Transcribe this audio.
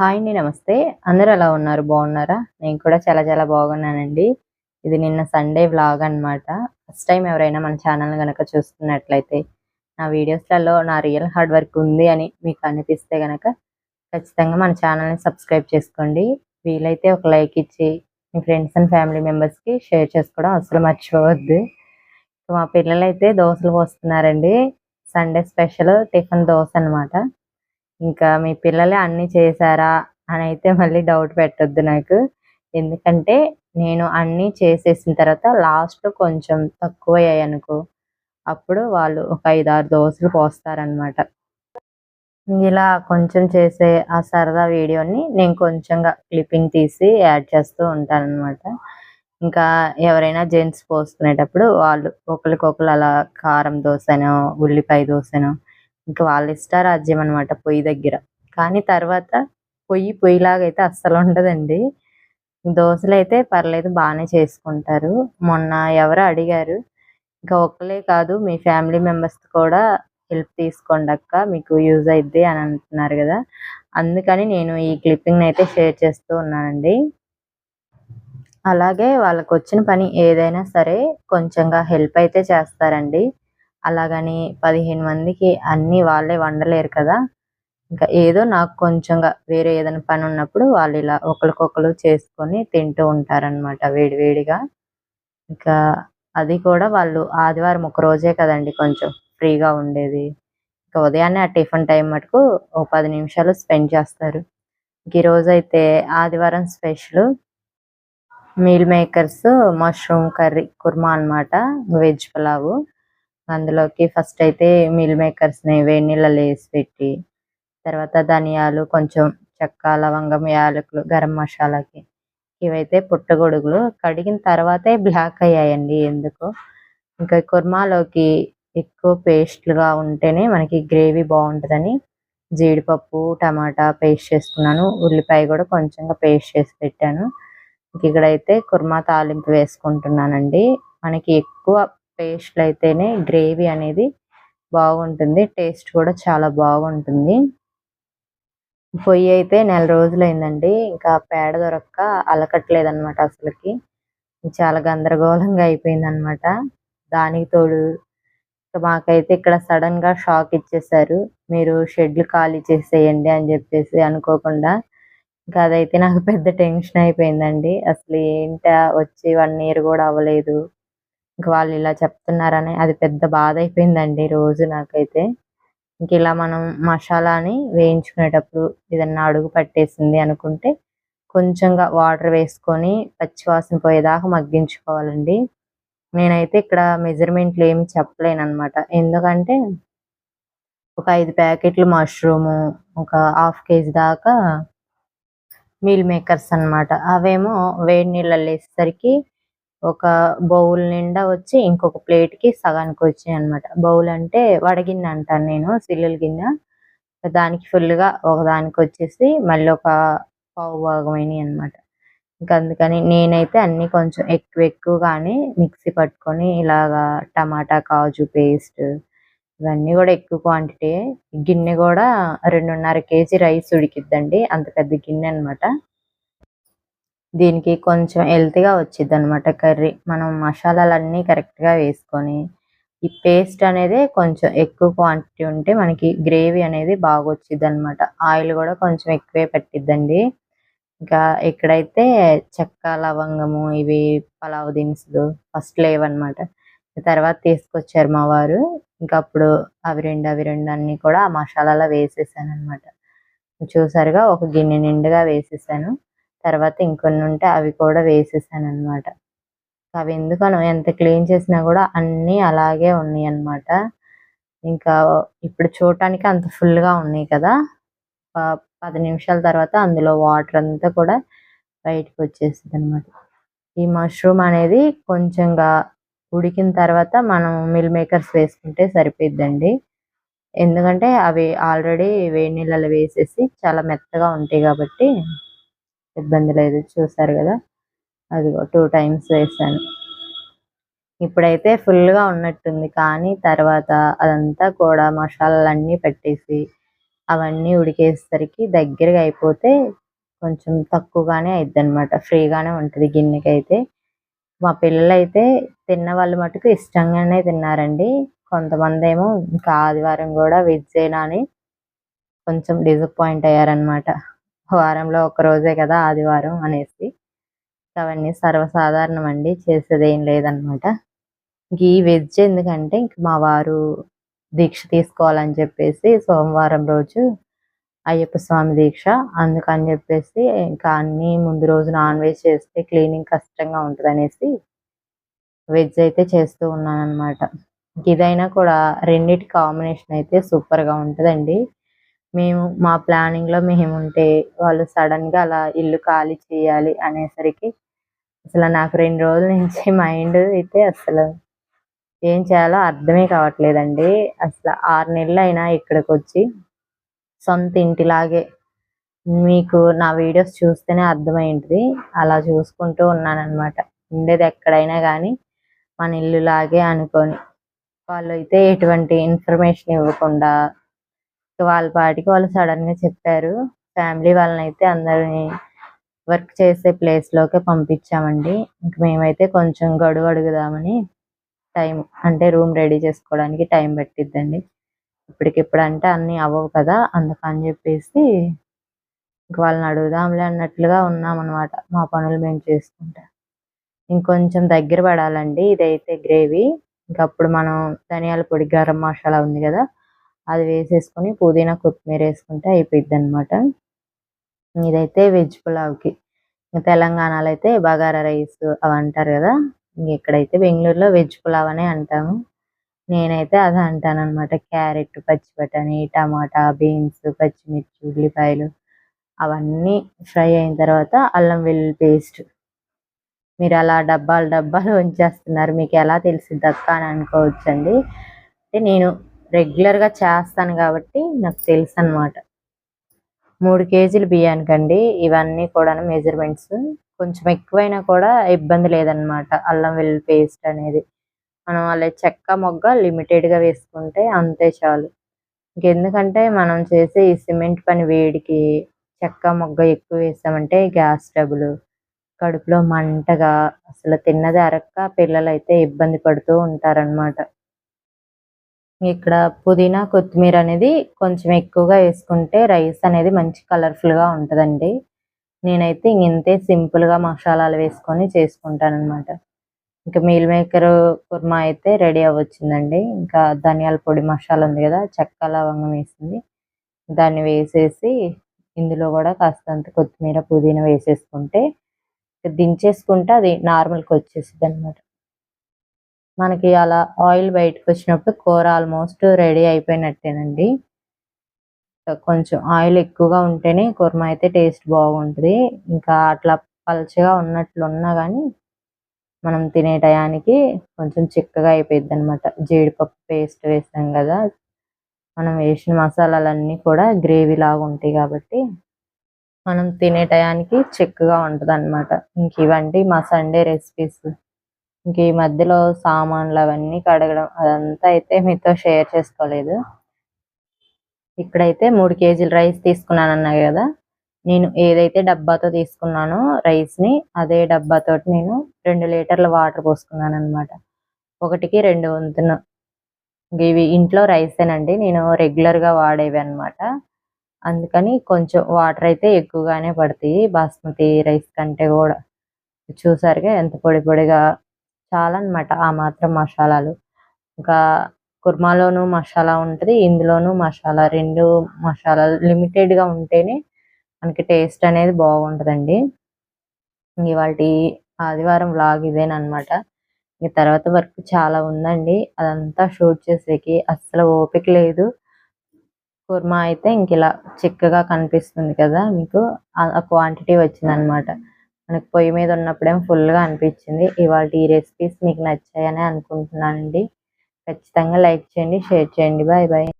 Hi అండి నమస్తే. అందరూ ఎలా ఉన్నారు? బాగున్నారా? నేను కూడా చాలా చాలా బాగున్నానండి. ఇది నిన్న సండే వ్లాగ్ అన్నమాట. ఫస్ట్ టైం ఎవరైనా మన ఛానల్ కనుక చూస్తున్నట్లయితే నా వీడియోస్లలో నా రియల్ హార్డ్ వర్క్ ఉంది అని మీకు అనిపిస్తే కనుక ఖచ్చితంగా మన ఛానల్ని సబ్స్క్రైబ్ చేసుకోండి. వీలైతే ఒక లైక్ ఇచ్చి మీ ఫ్రెండ్స్ అండ్ ఫ్యామిలీ మెంబర్స్కి షేర్ చేసుకోవడం అసలు మర్చిపోవద్దు. మా పిల్లలు అయితే దోశలు పోస్తున్నారండి. సండే స్పెషల్ టిఫిన్ దోశ అన్నమాట. ఇంకా మీ పిల్లలే అన్ని చేశారా అని అయితే మళ్ళీ డౌట్ పెట్టొద్దు నాకు. ఎందుకంటే నేను అన్ని చేసేసిన తర్వాత లాస్ట్ కొంచెం తక్కువ అయ్యాయి అనుకో అప్పుడు వాళ్ళు ఒక ఐదు ఆరు దోశలు పోస్తారనమాట ఇలా కొంచెం చేసే ఆ సరదా వీడియోని నేను కొంచెంగా క్లిప్పింగ్ తీసి యాడ్ చేస్తూ ఉంటాను అనమాట ఇంకా ఎవరైనా జెంట్స్ పోసుకునేటప్పుడు వాళ్ళు ఒకరికొకరు అలా కారం దోశనో ఉల్లిపాయ దోశనో ఇంకా వాళ్ళ ఇష్టారాజ్యం అనమాట పొయ్యి దగ్గర. కానీ తర్వాత పొయ్యి పొయ్యిలాగా అయితే అస్సలు ఉండదండి. దోశలు అయితే పర్లేదు బాగానే చేసుకుంటారు. మొన్న ఎవరో అడిగారు ఇంకా ఒక్కలే కాదు మీ ఫ్యామిలీ మెంబర్స్ కూడా హెల్ప్ తీసుకోండి అక్క మీకు యూజ్ అయిద్ది అని అంటున్నారు కదా. అందుకని నేను ఈ క్లిప్పింగ్ అయితే షేర్ చేస్తూ ఉన్నానండి. అలాగే వాళ్ళకు వచ్చిన పని ఏదైనా సరే కొంచెంగా హెల్ప్ అయితే చేస్తారండి. అలాగని పదిహేను మందికి అన్ని వాళ్ళే వండలేరు కదా. ఇంకా ఏదో నాకు కొంచెంగా వేరే ఏదైనా పని ఉన్నప్పుడు వాళ్ళు ఇలా ఒకరికొకరు చేసుకొని తింటూ ఉంటారనమాట వేడివేడిగా ఇంకా అది కూడా వాళ్ళు ఆదివారం ఒక రోజే కదండి కొంచెం ఫ్రీగా ఉండేది. ఇంకా ఉదయాన్నే ఆ టిఫిన్ టైం మటుకు ఓ పది నిమిషాలు స్పెండ్ చేస్తారు. ఈ రోజు అయితే ఆదివారం special meal makers mushroom curry kurma అనమాట వెజ్ పులావు అందులోకి ఫస్ట్ అయితే మిల్ మేకర్స్ని వేడి నీళ్ళలో వేసి పెట్టి తర్వాత ధనియాలు కొంచెం చెక్క లవంగం యాలకులు గరం మసాలాకి. ఇవైతే పుట్టగొడుగులు. కడిగిన తర్వాతే బ్లాక్ అయ్యాయండి. ఎందుకు? ఇంకా కుర్మాలోకి ఎక్కువ పేస్ట్లుగా ఉంటేనే మనకి గ్రేవీ బాగుంటుందని జీడిపప్పు టమాటా పేస్ట్ చేసుకున్నాను. ఉల్లిపాయ కూడా కొంచెంగా పేస్ట్ చేసి పెట్టాను. ఇక్కడైతే కుర్మా తాలింపు వేసుకుంటున్నానండి. మనకి ఎక్కువ పేస్ట్లు అయితేనే గ్రేవీ అనేది బాగుంటుంది. టేస్ట్ కూడా చాలా బాగుంటుంది. పొయ్యి అయితే నెల రోజులైందండి. ఇంకా పేడ దొరక్క అలకట్లేదన్నమాట అసలుకి. చాలా గందరగోళంగా అయిపోయింది అనమాట దానికి తోడు మాకైతే ఇక్కడ సడన్గా షాక్ ఇచ్చేసారు. మీరు షెడ్లు ఖాళీ చేసేయండి అని చెప్పేసి అనుకోకుండా ఇంకా అదైతే నాకు పెద్ద టెన్షన్ అయిపోయిందండి. అసలు ఏంటా? వచ్చి వన్ ఇయర్ కూడా అవ్వలేదు. ఇంక వాళ్ళు ఇలా చెప్తున్నారని అది పెద్ద బాధ అయిపోయిందండి రోజు నాకైతే. ఇంక ఇలా మనం మసాలాని వేయించుకునేటప్పుడు ఏదన్నా అడుగు పట్టేసింది అనుకుంటే కొంచెంగా వాటర్ వేసుకొని పచ్చివాసన పోయేదాకా మగ్గించుకోవాలండి. నేనైతే ఇక్కడ మెజర్మెంట్లు ఏమి చెప్పలేను అనమాట ఎందుకంటే ఒక ఐదు ప్యాకెట్లు మష్రూము ఒక హాఫ్ కేజీ దాకా మీల్ మేకర్స్ అనమాట అవేమో వేడి నీళ్ళల్లో వేసేసరికి ఒక బౌల్ నిండా వచ్చి ఇంకొక ప్లేట్కి సగానికి వచ్చాయి అనమాట బౌల్ అంటే వడగిన్నె అంటాను నేను సిల్లుల గిన్నె. దానికి ఫుల్గా ఒక దానికి వచ్చేసి మళ్ళీ ఒక పావు భాగమైనవి అనమాట ఇంకా అందుకని నేనైతే అన్ని కొంచెం ఎక్కువ ఎక్కువగానే మిక్సీ పట్టుకొని ఇలాగా టమాటా కాజు పేస్ట్ ఇవన్నీ కూడా ఎక్కువ క్వాంటిటీ గిన్నె కూడా రెండున్నర కేజీ రైస్ ఉడికిద్దండి అంత పెద్ద గిన్నె అనమాట దీనికి కొంచెం హెల్తీగా వచ్చింది అనమాట కర్రీ. మనం మసాలాలన్నీ కరెక్ట్గా వేసుకొని ఈ పేస్ట్ అనేది కొంచెం ఎక్కువ క్వాంటిటీ ఉంటే మనకి గ్రేవీ అనేది బాగా వచ్చింది అనమాట ఆయిల్ కూడా కొంచెం ఎక్కువే పట్టిద్దండి. ఇంకా ఇక్కడైతే చెక్క లవంగము ఇవి పలావ్ దినుసులు ఫస్ట్ లేవన్నమాట తర్వాత తీసుకొచ్చారు మా వారు. ఇంకా అప్పుడు అవి రెండు అవి రెండు అన్ని కూడా ఆ మసాలాలో వేసేసాను అనమాట చూసారుగా ఒక గిన్నె నిండుగా వేసేసాను. తర్వాత ఇంకొన్ని ఉంటే అవి కూడా వేసేసాను అనమాట అవి ఎందుకనో ఎంత క్లీన్ చేసినా కూడా అన్నీ అలాగే ఉన్నాయి అన్నమాట ఇంకా ఇప్పుడు చూడటానికి అంత ఫుల్గా ఉన్నాయి కదా. పది నిమిషాల తర్వాత అందులో వాటర్ అంతా కూడా బయటకు వచ్చేసింది అనమాట ఈ మష్రూమ్ అనేది కొంచెంగా ఉడికిన తర్వాత మనం మిల్ మేకర్స్ వేసుకుంటే సరిపోద్దండి ఎందుకంటే అవి ఆల్రెడీ వేడి నీళ్ళలో వేసేసి చాలా మెత్తగా ఉంటాయి కాబట్టి ఇబ్బంది లేదు చూసారు కదా? అదిగో టూ టైమ్స్ వేసాను. ఇప్పుడైతే ఫుల్గా ఉన్నట్టుంది కానీ తర్వాత అదంతా కూడా మసాలాలన్నీ పెట్టేసి అవన్నీ ఉడికేసరికి దగ్గరగా అయిపోతే కొంచెం తక్కువగానే అయిద్దనమాట ఫ్రీగానే ఉంటుంది గిన్నెకైతే. మా పిల్లలైతే తిన్న వాళ్ళు మటుకు ఇష్టంగానే తిన్నారండి. కొంతమంది ఏమో ఇంకా ఆదివారం కూడా వెజ్జేనా అని కొంచెం డిసప్పాయింట్ అయ్యారనమాట వారంలో ఒక రోజే కదా ఆదివారం అనేసి. అవన్నీ సర్వసాధారణం అండి చేసేది ఏం లేదనమాట ఈ వెజ్ ఎందుకంటే ఇంక మా వారు దీక్ష తీసుకోవాలని చెప్పేసి సోమవారం రోజు అయ్యప్ప స్వామి దీక్ష అందుకని చెప్పేసి ఇంకా అన్ని ముందు రోజు నాన్ వెజ్ చేస్తే క్లీనింగ్ కష్టంగా ఉంటుంది అనేసి వెజ్ అయితే చేస్తూ ఉన్నాను అనమాట ఇదైనా కూడా రెండిటి కాంబినేషన్ అయితే సూపర్గా ఉంటుందండి. మేము మా ప్లానింగ్లో మేము ఉంటే వాళ్ళు సడన్గా అలా ఇల్లు ఖాళీ చేయాలి అనేసరికి అసలు నాకు రెండు రోజుల నుంచి మైండ్ అయితే అసలు ఏం చేయాలో అర్థమే కావట్లేదండి. అసలు ఆరు నెలలు అయినా ఇక్కడికి వచ్చి సొంత ఇంటిలాగే మీకు నా వీడియోస్ చూస్తేనే అర్థమైంది అలా చూసుకుంటూ ఉన్నానన్నమాట. ఉండేది ఎక్కడైనా కానీ మన ఇల్లులాగే అనుకొని. వాళ్ళు అయితే ఎటువంటి ఇన్ఫర్మేషన్ ఇవ్వకుండా వాళ్ళ పాటికి వాళ్ళు సడన్గా చెప్పారు. ఫ్యామిలీ వాళ్ళని అయితే అందరిని వర్క్ చేసే ప్లేస్ లోకే పంపించామండి. ఇంక మేమైతే కొంచెం గడువు అడుగుదామని టైం అంటే రూమ్ రెడీ చేసుకోవడానికి టైం పట్టిద్దండి. ఇప్పటికిప్పుడు అంటే అన్నీ అవ్వవు కదా అందుకని చెప్పేసి ఇంక వాళ్ళని అడుగుదాంలే అన్నట్లుగా ఉన్నామన్నమాట. మా పనులు మేము చేసుకుంటా. ఇంకొంచెం దగ్గర పడాలండి. ఇదైతే గ్రేవీ ఇంకప్పుడు మనం ధనియాల పొడి గరం మసాలా ఉంది కదా అది వేసేసుకొని పుదీనా కొత్తిమీర వేసుకుంటే అయిపోయింది అనమాట ఇదైతే వెజ్ పులావ్కి. తెలంగాణలో అయితే బగారా రైస్ అవి అంటారు కదా ఇక్కడైతే బెంగళూరులో వెజ్ పులావ్ అనే అంటాము. నేనైతే అది అంటాను అనమాట క్యారెట్ పచ్చి బఠానీ టమాటా బీన్స్ పచ్చిమిర్చి ఉల్లిపాయలు అవన్నీ ఫ్రై అయిన తర్వాత అల్లం వెల్లుల్లి పేస్ట్. మీరు అలా డబ్బాలు డబ్బాలు ఉంచేస్తున్నారు. మీకు ఎలా తెలిసింది అక్క అని అనుకోవచ్చండి. అంటే నేను రెగ్యులర్గా చేస్తాను కాబట్టి నాకు తెలుసు అనమాట మూడు కేజీలు బియ్యానికండి. ఇవన్నీ కూడా మెజర్మెంట్స్. కొంచెం ఎక్కువైనా కూడా ఇబ్బంది లేదనమాట అల్లం వెల్లుల్లి పేస్ట్ అనేది. మనం అలా చెక్క మొగ్గ లిమిటెడ్గా వేసుకుంటే అంతే చాలు. ఇంకెందుకంటే మనం చేసే ఈ సిమెంట్ పని వేడికి చెక్క మొగ్గ ఎక్కువ వేసామంటే గ్యాస్ ట్రబుల్. కడుపులో మంటగా అసలు తిన్నది అరక్క పిల్లలు అయితే ఇబ్బంది పడుతూ ఉంటారనమాట ఇక్కడ పుదీనా కొత్తిమీర అనేది కొంచెం ఎక్కువగా వేసుకుంటే రైస్ అనేది మంచి కలర్ఫుల్గా ఉంటుందండి. నేనైతే ఇంతే సింపుల్గా మసాలాలు వేసుకొని చేసుకుంటాను అనమాట ఇంకా మీల్ మేకర్ కుర్మా అయితే రెడీ అవ్వచ్చిందండి. ఇంకా ధనియాల పొడి మసాలా ఉంది కదా చెక్క లవంగం వేసింది. దాన్ని వేసేసి ఇందులో కూడా కాస్తంత కొత్తిమీర పుదీనా వేసేసుకుంటే దించేసుకుంటే అది నార్మల్కి వచ్చేసింది అనమాట మనకి అలా ఆయిల్ బయటకు వచ్చినప్పుడు కూర ఆల్మోస్ట్ రెడీ అయిపోయినట్టేనండి. కొంచెం ఆయిల్ ఎక్కువగా ఉంటేనే కుర్మ అయితే టేస్ట్ బాగుంటుంది. ఇంకా అట్లా పలచగా ఉన్నట్లు ఉన్నా కానీ మనం తినే టయానికి కొంచెం చిక్కగా అయిపోయింది అనమాట జీడిపప్పు పేస్ట్ వేసాం కదా మనం వేసిన మసాలాలన్నీ కూడా గ్రేవీ లాగా ఉంటాయి కాబట్టి మనం తినే టయానికి చిక్కగా ఉంటుంది అనమాట ఇంక ఇవండి మా సండే రెసిపీస్. ఇంక ఈ మధ్యలో సామాన్లు అవన్నీ కడగడం అదంతా అయితే మీతో షేర్ చేసుకోలేదు. ఇక్కడైతే మూడు కేజీలు రైస్ తీసుకున్నాను అన్నా కదా నేను ఏదైతే డబ్బాతో తీసుకున్నానో రైస్ని అదే డబ్బాతో నేను రెండు లీటర్ల వాటర్ పోసుకున్నాను అనమాట ఒకటికి రెండు వంతున. ఇవి ఇంట్లో రైసేనండి నేను రెగ్యులర్గా వాడేవి అనమాట అందుకని కొంచెం వాటర్ అయితే ఎక్కువగానే పడతాయి బాస్మతి రైస్ కంటే కూడా. చూసారుగా ఎంత పొడి పొడిగా చాలా ఆ మాత్రం మసాలాలు. ఇంకా కుర్మాలోనూ మసాలా ఉంటుంది ఇందులోనూ మసాలా రెండు మసాలాలు లిమిటెడ్గా ఉంటేనే మనకి టేస్ట్ అనేది బాగుంటుందండి. ఇవాళ ఆదివారం వ్లాగ్ ఇదేనమాట ఇంక తర్వాత వర్క్ చాలా ఉందండి అదంతా షూట్ చేసేకి అస్సలు ఓపిక లేదు. కుర్మా అయితే ఇంక ఇలా చిక్కగా కనిపిస్తుంది కదా మీకు ఆ క్వాంటిటీ వచ్చిందనమాట మనకి పొయ్యి మీద ఉన్నప్పుడేమో ఫుల్గా అనిపించింది. ఇవాళ ఈ రెసిపీస్ మీకు నచ్చాయని అనుకుంటున్నానండి. ఖచ్చితంగా లైక్ చేయండి షేర్ చేయండి. Bye bye